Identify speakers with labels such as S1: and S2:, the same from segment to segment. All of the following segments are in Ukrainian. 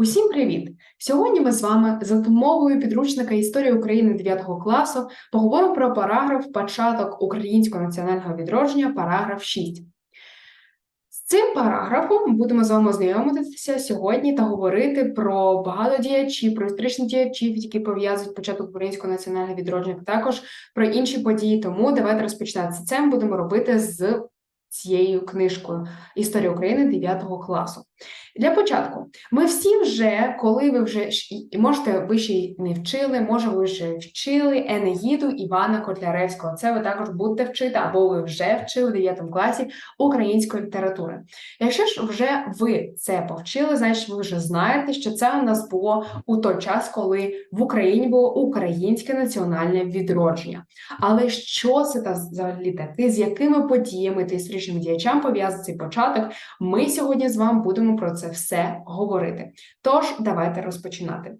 S1: Усім привіт! Сьогодні ми з вами за допомогою підручника історії України 9 класу поговоримо про параграф початок українського національного відродження, параграф 6. З цим параграфом будемо з вами знайомитися сьогодні та говорити про багато діячів, про історичних діячів, які пов'язують початок українського національного відродження, також про інші події. Тому давайте розпочинати це. Ми будемо робити з цією книжкою Історія України 9 класу. Для початку, ми всі вже, коли ви вже можете, ви ще не вчили, може, ви вже вчили Енеїду Івана Котляревського. Це ви також будете вчити, або ви вже вчили в 9 класі української літератури. Якщо ж вже ви це повчили, значить ви вже знаєте, що це у нас було у той час, коли в Україні було українське національне відродження. Але що це та взагалі таке, з якими подіями та історичними діячами пов'язаний початок? Ми сьогодні з вами будемо про це все говорити. Тож, давайте розпочинати.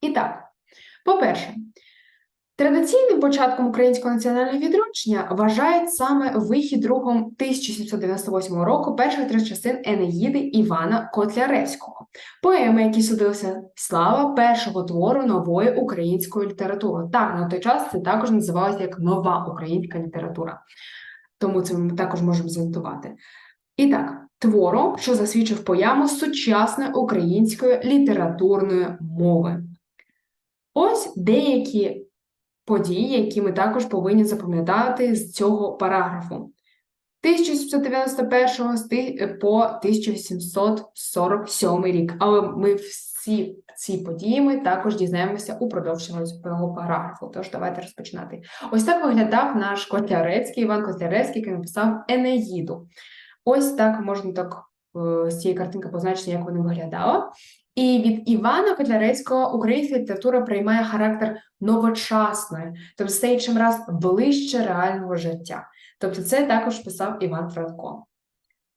S1: І так, по-перше, традиційним початком українського національного відродження вважають саме вихід другом 1798 року перших трьох частин Енеїди Івана Котляревського, поеми, які судилися слава першого твору нової української літератури. Так, на той час це також називалося як нова українська література. Тому це ми також можемо занотувати. І так, твору, що засвідчив появу сучасної української літературної мови. Ось деякі події, які ми також повинні запам'ятати з цього параграфу. 1791 по 1847 рік. Але ми всі ці події ми також дізнаємося упродовж цього параграфу. Тож давайте розпочинати. Ось так виглядав наш Котлярецький, Іван Котлярецький, який написав Енеїду. Ось так можна так е, з цієї картинки позначити, як вона виглядала. І від Івана Котляревського українська література приймає характер новочасної, тобто стає чим раз ближче реального життя. Тобто, це також писав Іван Франко.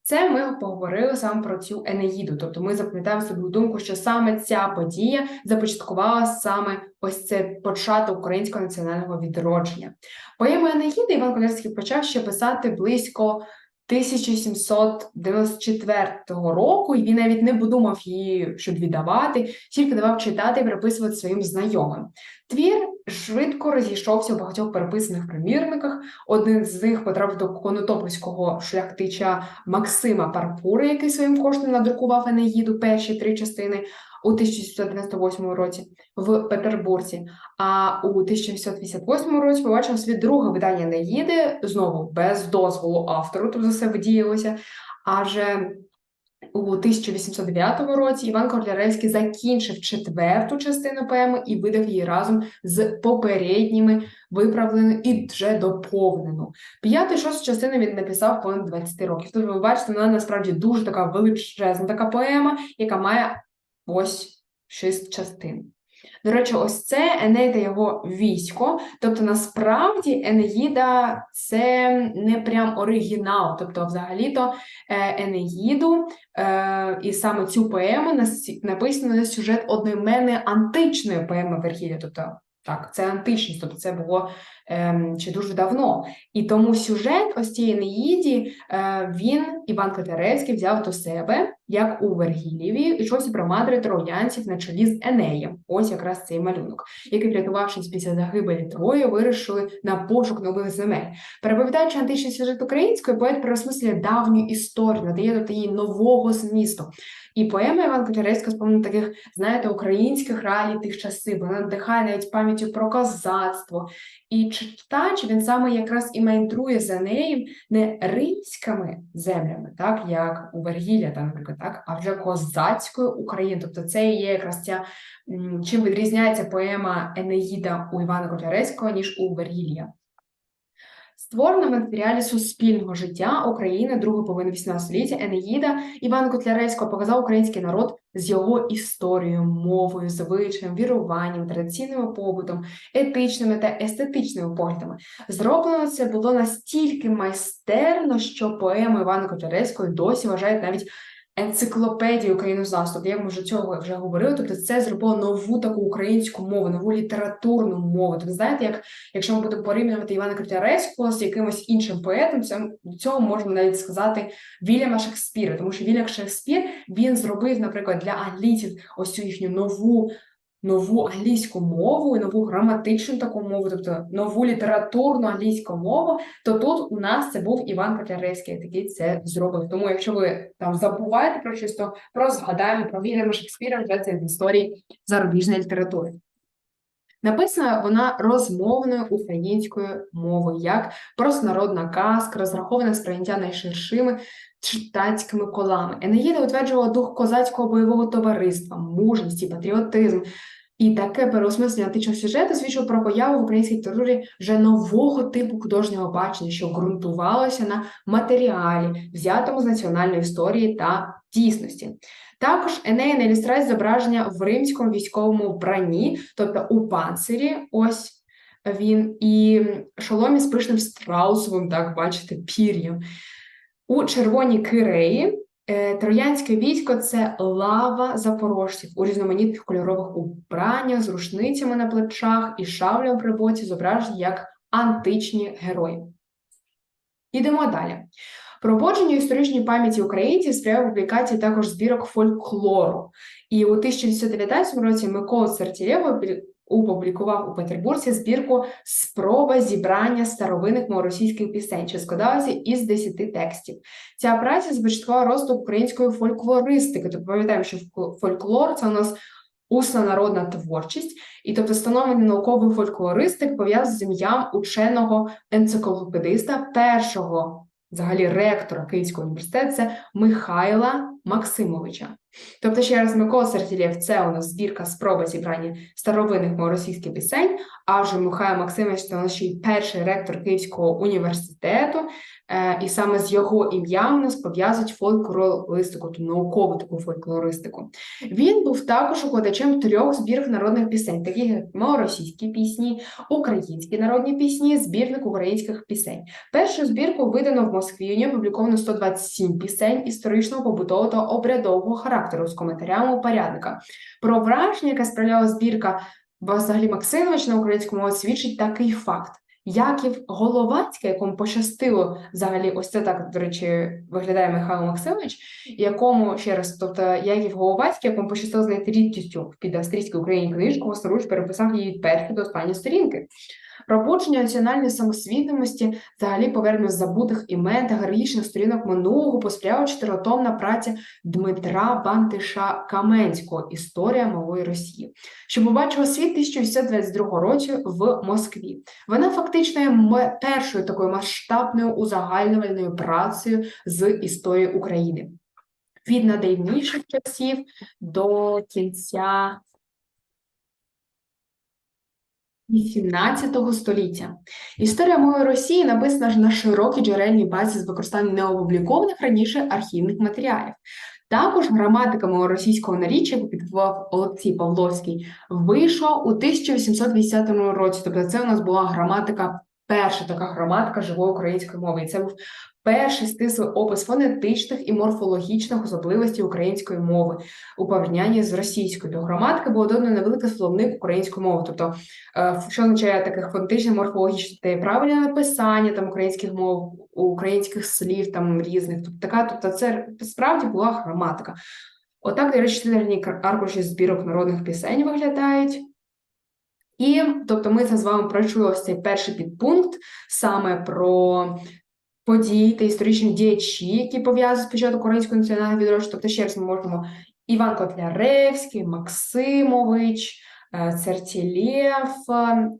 S1: Це ми поговорили саме про цю Енеїду. Тобто ми запам'ятаємо собі думку, що саме ця подія започаткувала саме ось це початок українського національного відродження. Поему Енеїди Іван Колярський почав ще писати близько 1794 року, і він навіть не подумав її, щоб віддавати, тільки давав читати і переписувати своїм знайомим. Твір швидко розійшовся у багатьох переписаних примірниках. Один з них потрапив до конотопольського шляхтича Максима Парпури, який своїм коштом надрукував Енеїду перші три частини у 1798 році в Петербурзі. А у 1858 році побачив світ друге видання Неїди, знову без дозволу автору, тобто все видіялося. Аже у 1809 році Іван Котляревський закінчив четверту частину поеми і видав її разом з попередніми виправленою і вже доповнену. П'яту і шосту частину він написав понад 20 років. Тобто, ви бачите, вона насправді дуже така величезна така поема, яка має ось шість частин. До речі, ось це Енейда його військо. Тобто, насправді Енеїда це не прям оригінал. Тобто, взагалі-то е, Енеїду е, і саме цю поему написано на сюжет одноіменної античної поеми Вергілія. Тобто, так, це античність, тобто це було ем, ще дуже давно. І тому сюжет ось цієї Неїді е, він, Іван Котляревський, взяв до себе, як у Вергіліві, і щось про мандри троянців на чолі з Енеєм. Ось якраз цей малюнок, який, врятувавшись після загибелі Трої, вирішили на пошук нових земель. Переповідаючи античний сюжет української, поет переосмислює давню історію, надає до її нового змісту. І поема Іван Котляревська сповнена таких, знаєте, українських реалій тих часів. Вона надихає навіть пам'яттю про козацтво. І читач він саме якраз і майндрує за нею не римськими землями, так як у Вергілля, там, наприклад, так, а вже козацькою Україною. Тобто це є якраз ця чим відрізняється поема Енеїда у Івана Котляревського, ніж у Вергілля. Створена в матеріалі суспільного життя України другої половини XVIII століття Енеїда Івана Котляревського показав український народ з його історією, мовою, звичаєм, віруванням, традиційним побутом, етичними та естетичними поглядами. Зроблено це було настільки майстерно, що поему Івана Котляревського досі вважають навіть енциклопедію українознавства. я вже цього вже говорили, тобто це зробило нову таку українську мову, нову літературну мову. Тобто, знаєте, як якщо ми будемо порівнювати Івана Котляревського з якимось іншим поетом, це цього можна навіть сказати Вільяма Шекспіра, тому що Вільям Шекспір він зробив, наприклад, для англійців ось цю їхню нову нову англійську мову і нову граматичну таку мову, тобто нову літературну англійську мову, то тут у нас це був Іван Котляревський, який це зробив. Тому, якщо ви там забуваєте про щось, то просто згадаємо про Вільяма Шекспіра, вже це з історії зарубіжної літератури. Написана вона розмовною українською мовою, як простонародна казка, розрахована сприйняття найширшими читацькими колами. Енеїда утверджувала дух козацького бойового товариства, мужність і патріотизм. І таке переосмислення античного сюжету свідчило про появу в українській літературі вже нового типу художнього бачення, що ґрунтувалося на матеріалі, взятому з національної історії та дійсності. Також Енея на ілюстрації зображення в римському військовому вбранні, тобто у панцирі, ось він, і шоломі з пишним страусовим, так бачите, пір'ям. У червоній киреї е, троянське військо це лава запорожців у різноманітних кольорових убраннях з рушницями на плечах і шаблем при боці, зображені як античні герої. Ідемо далі. Прободженню історичній пам'яті українців сприяв публікації також збірок фольклору. І у 1919 році Микола Сартілєв опублікував у Петербурзі збірку Спроба зібрання старовинних малоросійських пісень, що складалася із 10 текстів. Ця праця започаткувала розвиток української фольклористики. Тобто пам'ятаємо, що фольклор це у нас усна народна творчість, і тобто становлення наукової фольклористик пов'язаний з ім'ям ученого енциклопедиста першого взагалі ректора Київського університету це Михайла Максимовича. Тобто, ще раз Микола Сертілєв це у нас збірка спроби зібрання старовинних малоросійських пісень, а вже Михайло Максимович це у нас ще й перший ректор Київського університету, Е, і саме з його ім'ям нас пов'язують фольклористику, ту наукову таку фольклористику. Він був також укладачем трьох збірок народних пісень, таких як малоросійські пісні, українські народні пісні, збірник українських пісень. Першу збірку видано в Москві. У ній опубліковано 127 пісень історичного побутового та обрядового характеру з коментарями упорядника. Про враження, яке справляла збірка Василі Максимович на українському мові, свідчить такий факт. Яків Головацький, якому пощастило взагалі, ось це так, до речі, виглядає Михайло Максимович, якому ще раз, тобто Яків Головацький, якому пощастило знайти рідкістю під австрійській Україні книжку, власноруч переписав її від першої до останньої сторінки. Пробудження національної самосвідомості, взагалі повернення забутих імен та героїчних сторінок минулого посприяла чотиритомна праця Дмитра Бантиша Каменського Історія малої Росії, що побачила світ 1822 році в Москві. Вона фактично є першою такою масштабною узагальнювальною працею з історії України. Від надавніших часів до кінця 18 століття історія мови Росії написана ж на широкій джерельній базі з використанням неопублікованих раніше архівних матеріалів. Також граматика мого російського наріччя, яку підготував Олексій Павловський, вийшла у 1880 році. Тобто, це у нас була граматика, перша така граматика живої української мови. І це був перший стислий опис фонетичних і морфологічних особливостей української мови у порівнянні з російською. До граматики було додано невеликий словник української мови, тобто, е, що означає таких фонетичних, морфологічних та правильне написання там українських мов, українських слів там різних. Тобто така, тобто це справді була граматика. Отак, речі, титульні аркуші збірок народних пісень виглядають. І тобто ми з вами пройшли ось цей перший підпункт саме про подій та історичні діячі, які пов'язані з початку українського національного відродження. Тобто, ще раз ми можемо Іван Котляревський, Максимович, е, Цертілєв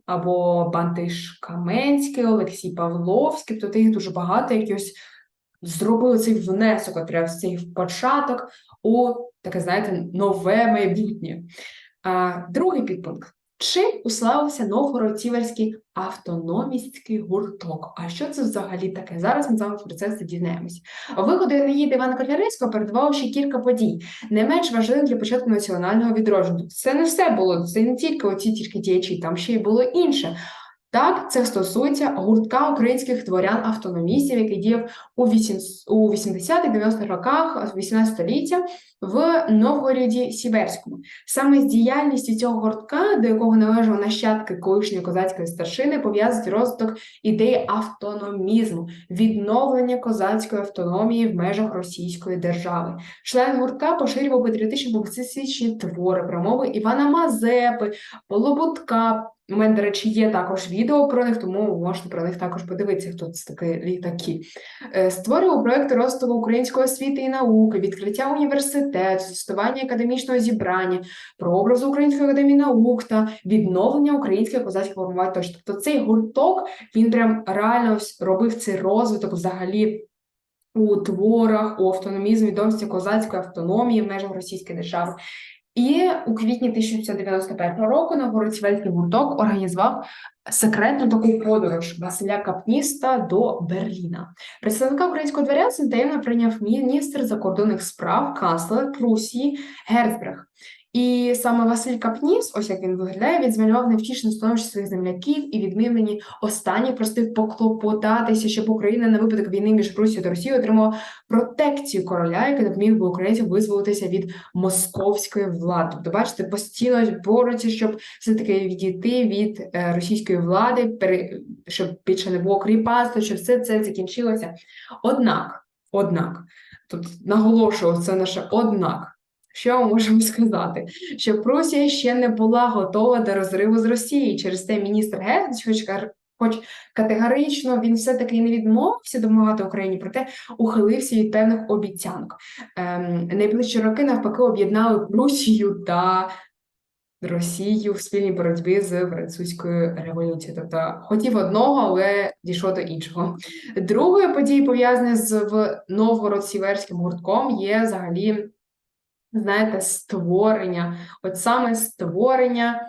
S1: або Бантиш Каменський, Олексій Павловський. Тобто їх дуже багато, якось зробили цей внесок, цей початок у таке, знаєте, нове майбутнє. Другий підпункт. Чим уславився Новгород-Сіверський автономістський гурток? А що це взагалі таке? Зараз ми з вами про це дізнаємось. Виходу Енеїди Івана Котляревського передувало ще кілька подій, не менш важливих для початку національного відродження. Це не все було, це не тільки оці тільки діячі, там ще й було інше. Так, це стосується гуртка українських дворян-автономістів, який діяв у 80-90-х роках 18 століття в Новгороді Сіверському. Саме з діяльністю цього гуртка, до якого належали нащадки колишньої козацької старшини, пов'язують розвиток ідеї автономізму, відновлення козацької автономії в межах Російської держави. Член гуртка поширював патріотичні публіцистичні твори, промови Івана Мазепи, Полобутка. У мене, до речі, є також відео про них, тому можете про них також подивитися, хто це такі такі. Е, Створював проекти розвитку української освіти і науки, відкриття університету, застосування академічного зібрання, прообразу Української академії наук та відновлення українських козацьких формувань. Тощо. Тобто цей гурток він прям реально робив цей розвиток взагалі. У творах, у автономізмі, відомості козацької автономії в межах Російської держави. І у квітні 1991 року Новгород-Сівельський гурток організував секретну таку подорож Василя Капніста до Берліна. Представника українського дворянства таємно прийняв міністр закордонних справ канцлер Прусії Герцбрег. І саме Василь Капніс, ось як він виглядає, він змалював невтішне становище своїх земляків і відмінені останні просив поклопотатися, щоб Україна на випадок війни між Русією та Росією отримала протекцію короля, який допоміг би українцям визволитися від московської влади. Тобто, бачите, постійно борються, щоб все-таки відійти від е, російської влади, щоб більше не було кріпацтва, щоб все це закінчилося. Однак, однак, тут наголошую, це наше однак. Що ми можемо сказати? Що Прусія ще не була готова до розриву з Росією. Через те міністр Геть, хоч, хоч категорично він все-таки не відмовився допомагати Україні, проте ухилився від певних обіцянок. Ем, Найближчі роки навпаки об'єднали Прусію та Росію в спільній боротьбі з французькою революцією. Тобто хотів одного, але дійшов до іншого. Другою подією, пов'язаною з Новгород-Сіверським гуртком, є взагалі знаєте, створення, от саме створення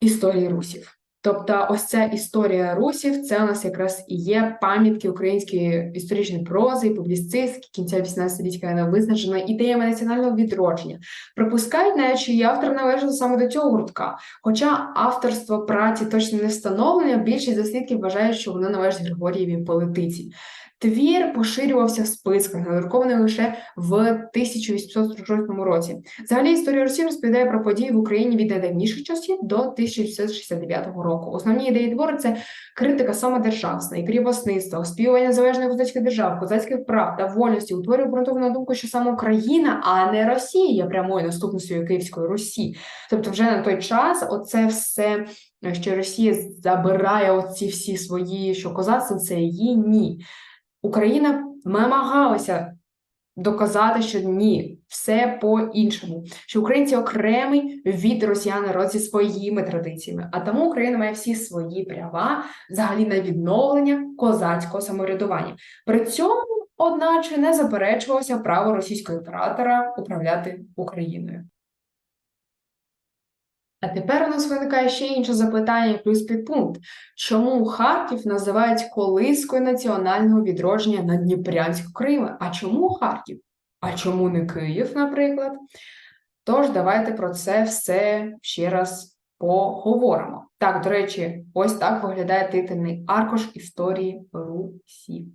S1: історії русів. Тобто, ось ця історія русів, це у нас якраз і є пам'ятки української історичної прози, публіцистики кінця 18 століття, вона визначена ідеями національного відродження. Припускають, навіть, її автор належав саме до цього гуртка. Хоча авторство праці точно не встановлено, більшість дослідків вважають, що воно належить Григорієвій політиці. Твір поширювався в списках, надрукований лише в 1846 році. Взагалі історія Росії розповідає про події в Україні від найдавніших часів до 1669 року. Основні ідеї твору це критика самодержавства кріпосництва, оспівування незалежної козацької держави, козацьких прав та вольності, утворює обґрунтовану думку, що саме Україна, а не Росія є прямою наступницею Київської Русі. Тобто, вже на той час оце все. Що Росія забирає оці всі свої, що козацтво це її ні. Україна намагалася доказати, що ні, все по-іншому, що українці окремий від росіян народ зі своїми традиціями, а тому Україна має всі свої права взагалі на відновлення козацького самоврядування. При цьому, одначе, не заперечувалося право російського імператора управляти Україною. А тепер у нас виникає ще інше запитання, плюс підпункт. Чому Харків називають колискою національного відродження на Дніпрянську Крима? А чому Харків? А чому не Київ, наприклад? Тож, давайте про це все ще раз поговоримо. Так, до речі, ось так виглядає титульний аркуш історії Русі.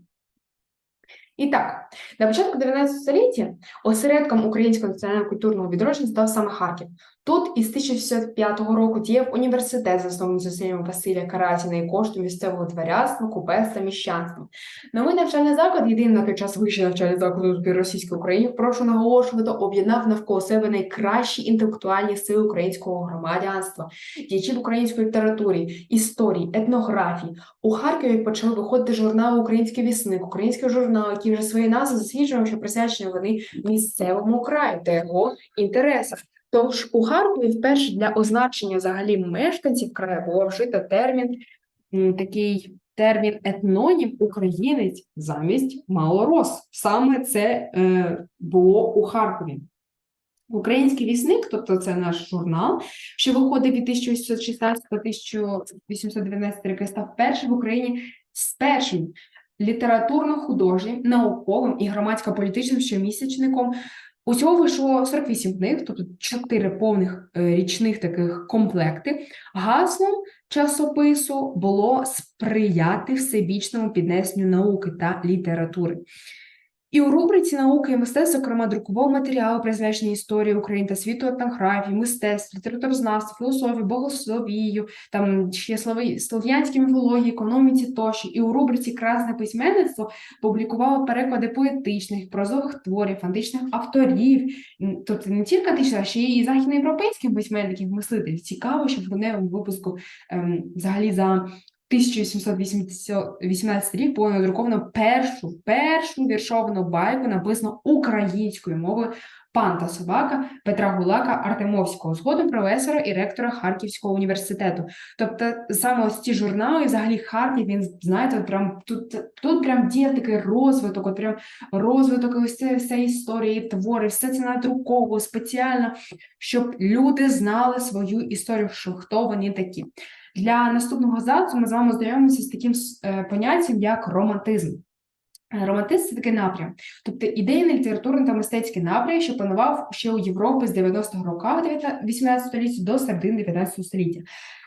S1: І так, на початку 19 століття осередком українського національного культурного відродження став саме Харків. Тут із 1605 року діяв університет, заснований зусиллями Василя Каратіна і коштом місцевого дворянства, купецтва, міщанства. Новий навчальний заклад, єдиний на той час вищий навчальний заклад у Російської України, прошу наголошувати, об'єднав навколо себе найкращі інтелектуальні сили українського громадянства, діячів української літературі, історії, етнографії. У Харкові почали виходити журнали Український вісник, український журнал, який вже свої назви засвідчував, що присвячені вони місцевому краю та його інтересах. Тож у Харкові вперше для означення взагалі мешканців краю було вжито термін такий термін етнонім українець замість малорос. Sаме це е, було у Харкові. Український вісник, тобто це наш журнал, що виходив від 1816-1819 роки, став першим в Україні з першим літературно-художнім, науковим і громадсько-політичним щомісячником Усього вийшло 48 книг, тобто 4 повних е, річних таких комплекти. Гаслом часопису було сприяти всебічному піднесенню науки та літератури. І у рубриці науки і мистецтв, зокрема, друкового матеріалу, присвячені історії України та світу етнографії, мистецтв, літературознавству, філософії, богословію, там ще слов'янській міфології, економіці тощо. І у рубриці Красне письменництво публікувало переклади поетичних, прозових творів, античних авторів, тобто не тільки античних, а ще й західноєвропейських письменників, мислителів. Цікаво, що в грудневому випуску ем, взагалі за 1818 рік було надруковано першу, першу віршовану байку, написану українською мовою «Пан та собака» Петра Гулака Артемовського, згодом професора і ректора Харківського університету. Тобто саме ось ці журнали, взагалі Харків, він, знаєте, от прям тут, тут прям діє такий розвиток, от прям розвиток ось цієї всієї історії, твори, все це надруковано спеціально, щоб люди знали свою історію, що хто вони такі. Для наступного абзацу ми з вами знайомимося з таким е, поняттям, як романтизм. Е, Романтизм це такий напрям, тобто ідейний, літературний та мистецький напрям, що панував ще у Європі з 90-х років 18 століття до середини 19 століття.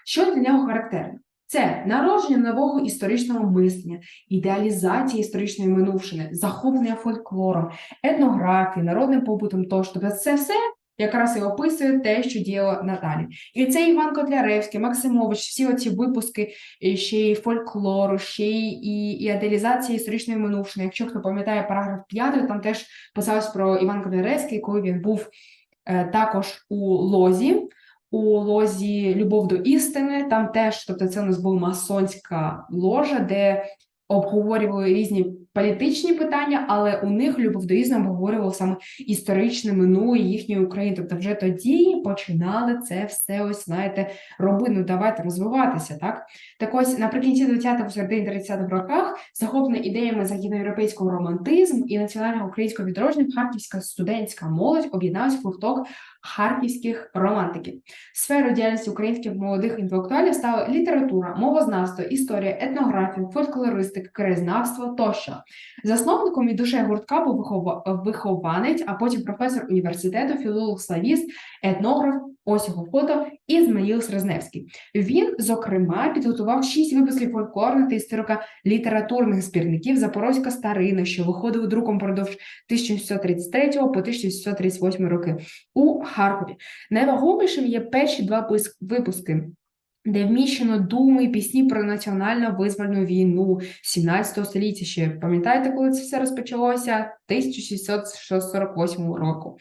S1: Що для нього характерно? Це народження нового історичного мислення, ідеалізація історичної минувшини, захоплення фольклором, етнографії, народним побутом тощо. Тобто це все якраз і описує те, що діяло надалі. І це Іван Котляревський, Максимович, всі оці випуски ще й фольклору, ще й і, і ідеалізація історичної минувшини. Якщо хто пам'ятає параграф 5, там теж писалось про Іван Котляревський, коли він був е, також у лозі. У лозі Любов до істини, там теж, тобто це у нас була масонська ложа, де обговорювали різні політичні питання, але у них любов до обговорював саме історичне минуле їхньої України. Тобто вже тоді починали це все ось, знаєте, робити, ну давайте розвиватися, так? Так ось наприкінці 20-х, середині 30-х роках, захоплена ідеями західноєвропейського романтизму і національного українського відродження, харківська студентська молодь об'єдналась в гурток харківських романтиків. Сферою діяльності українських молодих інтелектуалів стала література, мовознавство, історія, етнографія, фольклористика, краєзнавство тощо. Засновником і душе гуртка був вихованець, а потім професор університету, філолог славіст, етнограф, ось його фото, Ізмаїл Срезневський. Він, зокрема, підготував шість випусків фольклорних та історико-літературних збірників Запорозька старина, що виходили друком впродовж 1633 по 1638 роки у Харкові. Найвагомішим є перші два випуски. Де вміщено думи і пісні про національно визвольну війну 17 століття. Ще пам'ятаєте, коли це все розпочалося? 1648 року.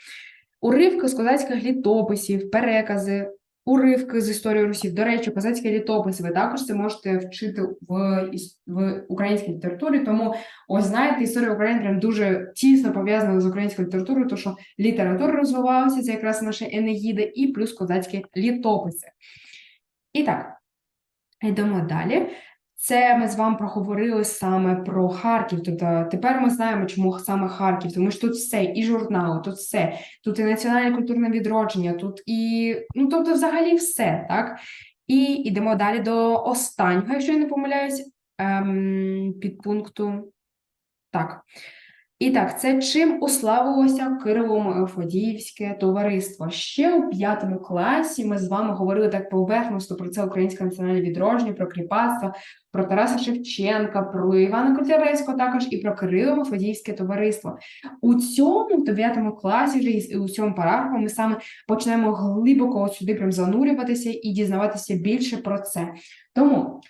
S1: Уривки з козацьких літописів, перекази, уривки з історії Русів. До речі, козацькі літописи ви також це можете вчити в, в українській літературі. Тому, ось знаєте, історія України прям дуже тісно пов'язана з українською літературою, тому що література розвивалася, це якраз наша Енеїда, і плюс козацькі літописи. І так, йдемо далі. Це ми з вами проговорили саме про Харків. Тобто тепер ми знаємо, чому саме Харків, тому що тут все, і журнал, тут все, тут і національне культурне відродження, тут і ну тобто, взагалі все, так? І йдемо далі до останнього, якщо я не помиляюсь, ем, підпункту. Так. І так, це чим уславилося Кирово-Мефодіївське товариство. Ще у п'ятому класі ми з вами говорили так поверхностно про це українське національне відродження, про кріпацтво, про Тараса Шевченка, про Івана Котляревського також і про Кирило-Мефодіївське товариство. У цьому дев'ятому класі вже у цьому параграфу ми саме почнемо глибоко сюди прям занурюватися і дізнаватися більше про це. Тому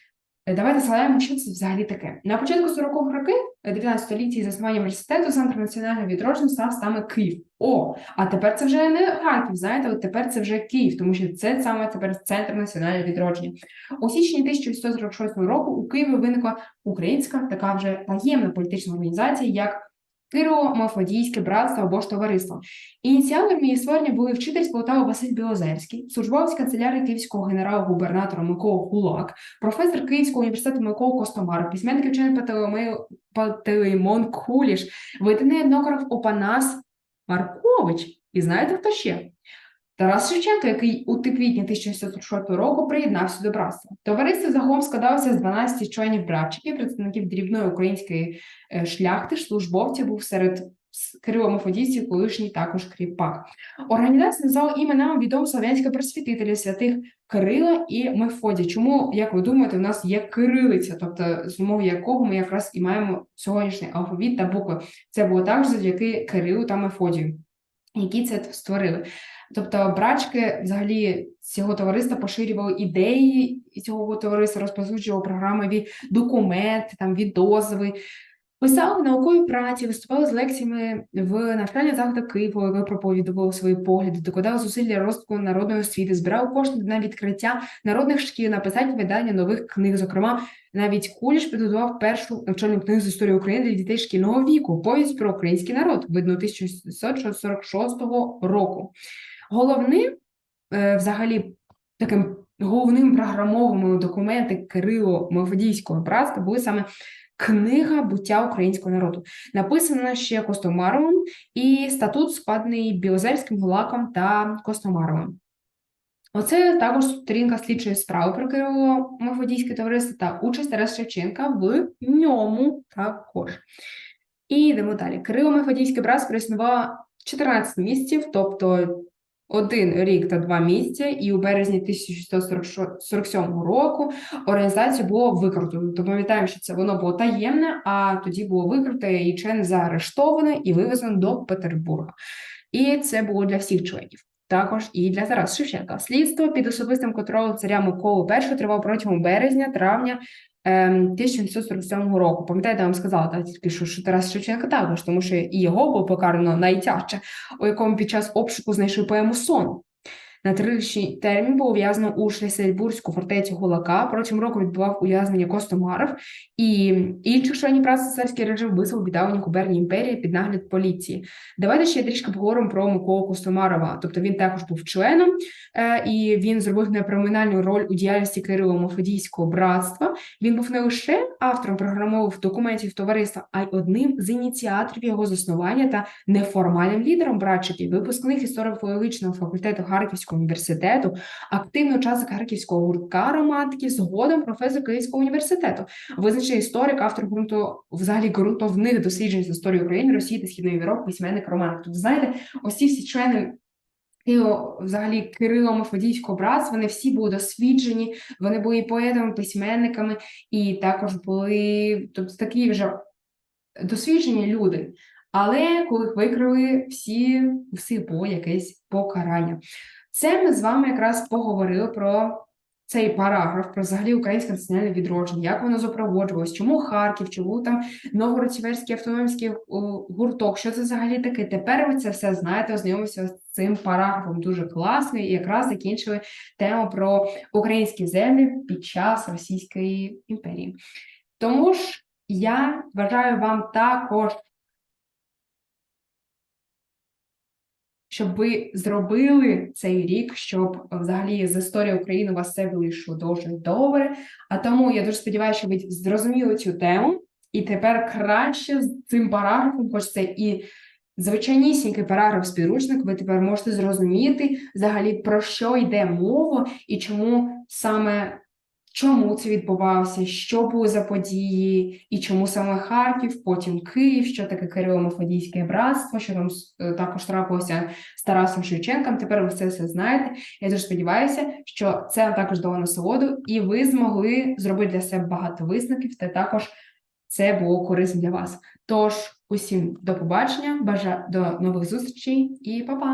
S1: Давайте згадаємо, що це взагалі таке. На початку 40-х років 19 століття заснування університету центр національного відродження став саме Київ. О, а тепер це вже не Харків, знаєте, от тепер це вже Київ, тому що це саме тепер центр національного відродження. У січні 1646 року у Києві виникла українська така вже таємна політична організація, як Киро-Мефодійське братство або ж товариство. Ініціаторами її створення були вчитель з Полтави Василь Білозерський, службовець канцелярії київського генерал-губернатора Микола Гулак, професор Київського університету Микола Костомар, письменник і вчений Пантелеймон Куліш, видатний етнограф Опанас Маркович. І знаєте, хто ще? Тарас Шевченко, який у квітні 1646 року приєднався до братства. Товариство загалом складалося з 12 членів братчиків, представників дрібної української е, шляхти, службовців був серед Кирило-Мефодійський, колишній також кріпак. Організація назвала іменами відомих слов'янських просвітителів святих Кирила і Мефодія. Чому, як ви думаєте, у нас є кирилиця, тобто з мовою якого ми якраз і маємо сьогоднішній алфавіт та букви. Це було також завдяки Кирилу та Мефодію, які це створили. Тобто, брачки взагалі цього товариства поширювали ідеї цього товариства, розповсюджували програмові документи, там відозви. Писали наукові праці, виступали з лекціями в навчальних закладах Києва, ви проповідували свої погляди, докладали зусилля розвитку народної освіти, збирали кошти на відкриття народних шкіл, написання видання нових книг. Зокрема, навіть Куліш підготував першу навчальну книгу з історії України для дітей шкільного віку, повість про український народ, видно 1646 року. Головним, е, взагалі, таким головним програмовими документи Кирило Мефодійського братства були саме Книга буття українського народу написана ще Костомаровим і статут складений Білозерським Гулаком та Костомаровим. Оце також сторінка слідчої справи про Кирило Мефодійське товариство та участь Тараса Шевченка в ньому також. І йдемо далі. Кирило Мефодійське братство існувало 14 місяців, тобто один рік та два місяці, і у березні 1647 року організацію було викрутено. То пам'ятаємо, що це воно було таємне, а тоді було викрите і член заарештоване і вивезено до Петербурга. І це було для всіх членів. Також і для Тараса Шевченка. Слідство під особистим контролем царя Миколи І тривало протягом березня, травня 1747 ем, року. Пам'ятаєте, я вам сказала та тільки що, що Тарас Шевченка також, тому що і його було покарано найтяжче, у якому під час обшуку знайшли поему сон. На трирічний термін був ув'язнено у Шлісельбурзьку фортецю Гулака. Протягом року відбував ув'язнення Костомаров і інших членів праці царський режим вислав віддавані губернії імперії під нагляд поліції. Давайте ще трішки поговоримо про Миколу Костомарова. Тобто він також був членом, е, і він зробив непроминальну роль у діяльності Кирило Мефодійського братства. Він був не лише автором програмових документів товариства, а й одним з ініціаторів його заснування та неформальним лідером братчиків, випускник історико-філологічного факультету Харківського університету, активний учасник Харківського гуртка романтиків, згодом професор Київського університету, визначений історик, автор ґрунту взагалі ґрунтовних досліджень з історії України, Росії та Східної Європи, письменник романтик. Тобто, знаєте, ось ці всі члени. І взагалі Кирило Мефодійського братства, вони всі були досвідчені, вони були поетами, письменниками, і також були тобто, такі вже досвідчені люди. Але коли викрили, всі всі було якесь покарання. Це ми з вами якраз поговорили про цей параграф, про взагалі українське національне відродження, як воно запроводжувалось, чому Харків, чому там Новгород-Сіверський автономський гурток, що це взагалі таке? Тепер ви це все знаєте, ознайомилися з цим параграфом дуже класний, і якраз закінчили тему про українські землі під час Російської імперії. Тому ж я бажаю вам також щоб ви зробили цей рік, щоб взагалі з історії України у вас все вийшло дуже добре. А тому я дуже сподіваюся, що ви зрозуміли цю тему, і тепер краще з цим параграфом, хоч це і звичайнісінький параграф з підручник, ви тепер можете зрозуміти взагалі про що йде мова і чому саме чому це відбувалося, що були за події, і чому саме Харків, потім Київ, що таке Кирило-Мефодійське братство, що там е, також трапилося з Тарасом Шевченком. Тепер ви все це знаєте. Я дуже сподіваюся, що це також дало насолоду, і ви змогли зробити для себе багато висновків, та також це було корисно для вас. Тож, усім до побачення, бажаю до нових зустрічей і па-па!